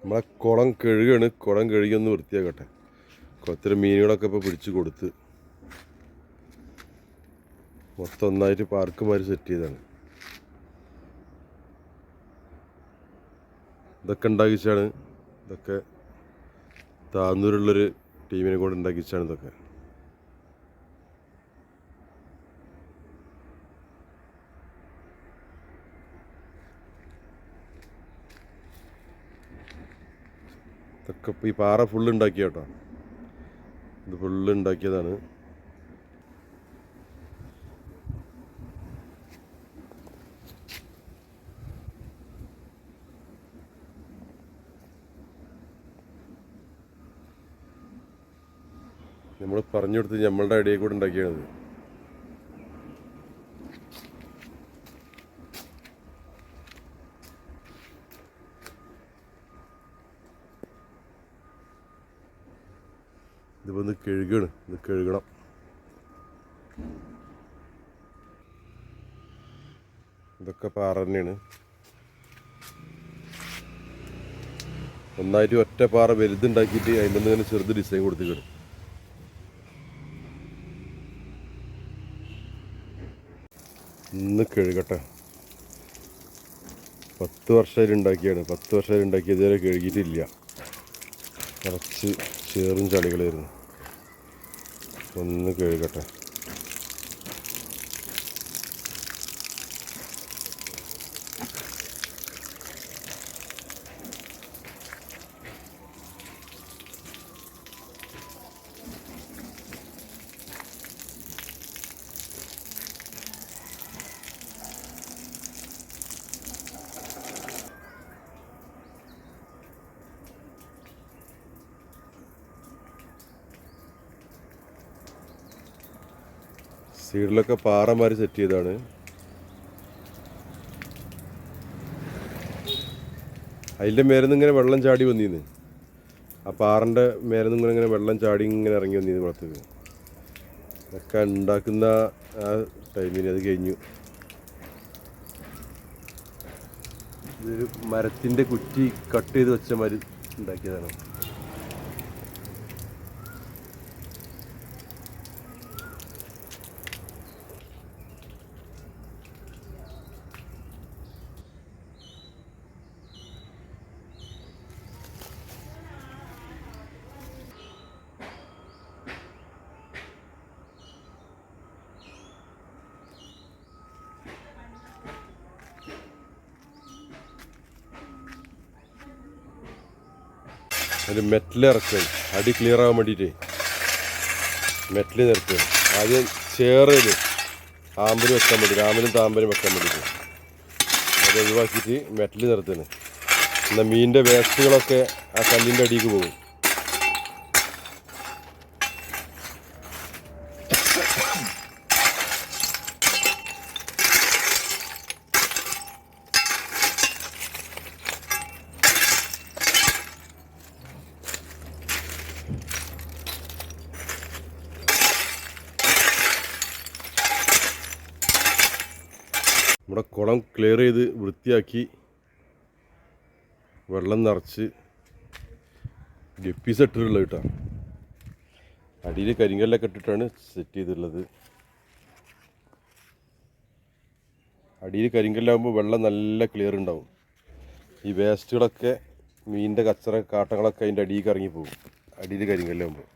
നമ്മളെ കുളം കഴുകാണ്. കുളം കഴുകിയൊന്ന് വൃത്തിയാക്കട്ടെ. ഒത്തിരി മീനുകളൊക്കെ ഇപ്പോൾ പിടിച്ച് കൊടുത്ത് മൊത്തം ഒന്നായിട്ട് പാർക്ക് മാതിരി സെറ്റ് ചെയ്താണ്. ഇതൊക്കെ ഉണ്ടാക്കിച്ചാണ്. ഇതൊക്കെ താന്നൂരുള്ളൊരു ടീമിനെ കൊണ്ട് ഉണ്ടാക്കിച്ചാണ് ഇതൊക്കെ. ഇതൊക്കെ ഈ പാറ ഫുള്ള് ഉണ്ടാക്കിയ കേട്ടോ. ഇത് ഫുള്ള് ഉണ്ടാക്കിയതാണ്. നമ്മൾ പറഞ്ഞു കൊടുത്ത് നമ്മളുടെ ഐഡിയ കൂടെ ഉണ്ടാക്കിയത് ഇതിപ്പോൾ ഒന്ന് കഴുകണം ഇത് കഴുകണം. ഇതൊക്കെ പാറ തന്നെയാണ്. ഒന്നായിട്ട് ഒറ്റ പാറ വലുതുണ്ടാക്കിയിട്ട് അതിന്റെ ഇങ്ങനെ ചെറുത് ഡിസൈൻ കൊടുത്തിക്കണം ഇന്ന് കഴുകട്ടെ. പത്ത് വർഷമായിട്ട് ഉണ്ടാക്കിയാണ്. പത്ത് വർഷമായിട്ട് ഉണ്ടാക്കിയതുവരെ കഴുകിയിട്ടില്ല. കുറച്ച് ചേറും ചളികളായിരുന്നു. ഒന്ന് കഴുകട്ടെ സൈഡിലൊക്കെ പാറമാരി സെറ്റ് ചെയ്താണ് അതിന്റെ മേലെന്ന് ഇങ്ങനെ വെള്ളം ചാടി വന്നിന്ന്. ആ പാറന്റെ മേലെന്ന് ഇങ്ങനെ ഇങ്ങനെ വെള്ളം ചാടി ഇങ്ങനെ ഇറങ്ങി വന്നിന്ന് പുറത്തേക്ക് ഒക്കെ ഉണ്ടാക്കുന്ന ആ ടൈമിന് അത് കഴിഞ്ഞു. ഇതൊരു മരത്തിന്റെ കുറ്റി കട്ട് ചെയ്ത് വെച്ച മാതിരി ഉണ്ടാക്കിയതാണ്. അതിൽ മെറ്റൽ ഇറക്കുക അടി ക്ലിയർ ആകാൻ വേണ്ടിയിട്ട് മെറ്റൽ നിരത്തുക ആദ്യം ചേറിൽ ആമ്പലും വെക്കാൻ വേണ്ടി രാമനും താമ്പലും വെക്കാൻ വേണ്ടിയിട്ട് അത് ഒഴിവാക്കിയിട്ട് മെറ്റൽ നിരത്തുന്നു എന്നാൽ മീനിന്റെ വേസ്റ്റുകളൊക്കെ ആ കല്ലിന്റെ അടിക്ക് പോകും. നമ്മുടെ കുളം ക്ലിയർ ചെയ്ത് വൃത്തിയാക്കി വെള്ളം നിറച്ച് ഗപ്പീസ് ഇട്ടിട്ടുള്ളത് കേട്ടോ. അടിയിൽ കരിങ്കല്ലൊക്കെ ഇട്ടിട്ടാണ് സെറ്റ് ചെയ്തിട്ടുള്ളത്. അടിയിൽ കരിങ്കല്ലാകുമ്പോൾ വെള്ളം നല്ല ക്ലിയർ ഉണ്ടാവും. ഈ വേസ്റ്റുകളൊക്കെ മീനിന്റെ കച്ചറ കാട്ടങ്ങളൊക്കെ അതിന്റെ അടിയിൽ ഇറങ്ങി പോകും. അടിയിൽ കരിങ്കല്ലാകുമ്പോൾ